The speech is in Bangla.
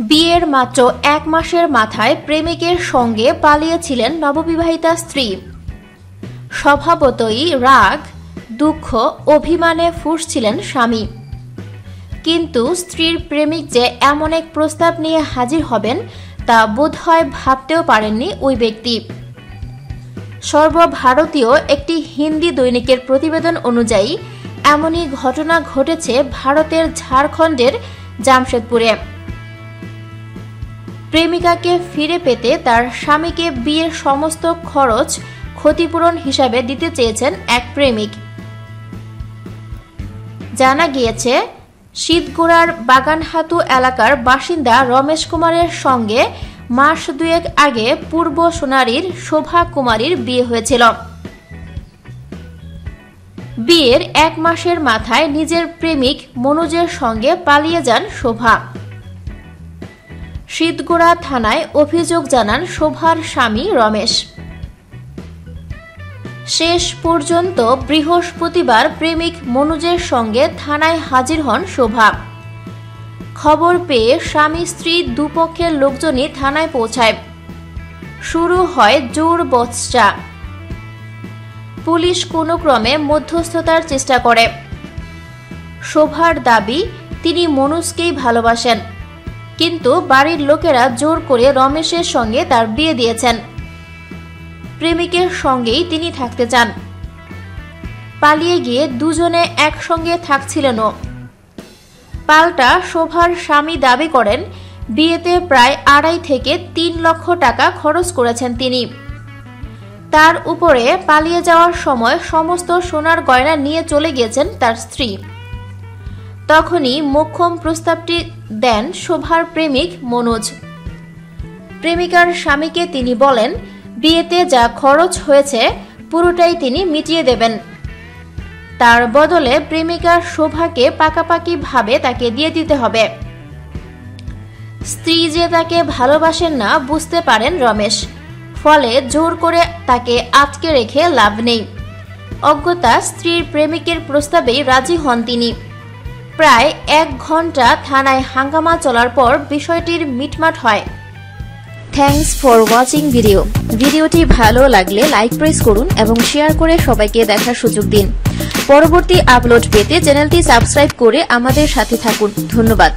বিয়ের মাত্র এক মাসের মাথায় প্রেমিকের সঙ্গে পালিয়েছিলেন নববিবাহিতা স্ত্রী। স্বভাবতই রাগ, দুঃখ, অভিমানে ফুসছিলেন স্বামী। কিন্তু স্ত্রীর প্রেমিক যে এমন এক প্রস্তাব নিয়ে হাজির হবেন, তা বোধহয় ভাবতেও পারেননি ওই ব্যক্তি। সর্বভারতীয় একটি হিন্দি দৈনিকের প্রতিবেদন অনুযায়ী এমনই ঘটনা ঘটেছে ভারতের ঝাড়খণ্ডের জামশেদপুরে। প্রেমিকাকে ফিরে পেতে তার স্বামীকে বিয়ের সমস্ত খরচ ক্ষতিপূরণ হিসাবে দিতে চেয়েছেন এক প্রেমিক। জানা গিয়েছে, শীতগোড়ার বাগানহাতু এলাকার বাসিন্দা রমেশ কুমারের সঙ্গে মাস দুয়েক আগে পূর্ব সোনারীর শোভা কুমারীর বিয়ে হয়েছিল। বিয়ের এক মাসের মাথায় নিজের প্রেমিক মনোজের সঙ্গে পালিয়ে যান শোভা। শীতগোড়া থানায় অভিযোগ জানান শোভার স্বামী রমেশ। শেষ পর্যন্ত বৃহস্পতিবার প্রেমিক মনোজের সঙ্গে থানায় হাজির হন শোভা। খবর পেয়ে স্বামী স্ত্রী দুপক্ষের লোকজনই থানায় পৌঁছায়। শুরু হয় জোর বচসা। পুলিশ কোনো ক্রমে মধ্যস্থতার চেষ্টা করে। শোভার দাবি, তিনি মনুষকেই ভালোবাসেন। কিন্তু বাড়ির লোকেরা জোর করে রমেশের সঙ্গে তার বিয়ে দিয়েছেন। প্রেমিকের সঙ্গেই তিনি থাকতে চান। পালিয়ে গিয়ে দুজনে একসঙ্গে থাকছিলেনও। পাল্টা শোভার স্বামী দাবি করেন, বিয়েতে প্রায় আড়াই থেকে তিন লক্ষ টাকা খরচ করেছেন তিনি। তার উপরে পালিয়ে যাওয়ার সময় সমস্ত সোনার গয়না নিয়ে চলে গিয়েছেন তার স্ত্রী। তখনই মোক্ষম প্রস্তাবটি দেন শোভার প্রেমিক মনোজ। প্রেমিকার স্বামীকে তিনি বলেন, বিয়েতে যা খরচ হয়েছে, পুরোটাই তিনি মিটিয়ে দেবেন। তার বদলে প্রেমিকার শোভাকে পাকাপাকি ভাবে তাকে দিয়ে দিতে হবে। স্ত্রী যে তাকে ভালোবাসেন না, বুঝতে পারেন রমেশ। ফলে জোর করে তাকে আটকে রেখে লাভ নেই। অজ্ঞতা স্ত্রীর প্রেমিকের প্রস্তাবেই রাজি হন তিনি। প্রায় এক ঘণ্টা থানায় হাঙ্গামা চলার পর বিষয়টির মিটমাট হয়। Thanks for watching video. ভিডিওটি ভালো লাগলে লাইক, প্রেস করুন এবং শেয়ার করে সবাইকে দেখার সুযোগ দিন। পরবর্তী আপলোড পেতে চ্যানেলটি সাবস্ক্রাইব করে আমাদের সাথে থাকুন। ধন্যবাদ।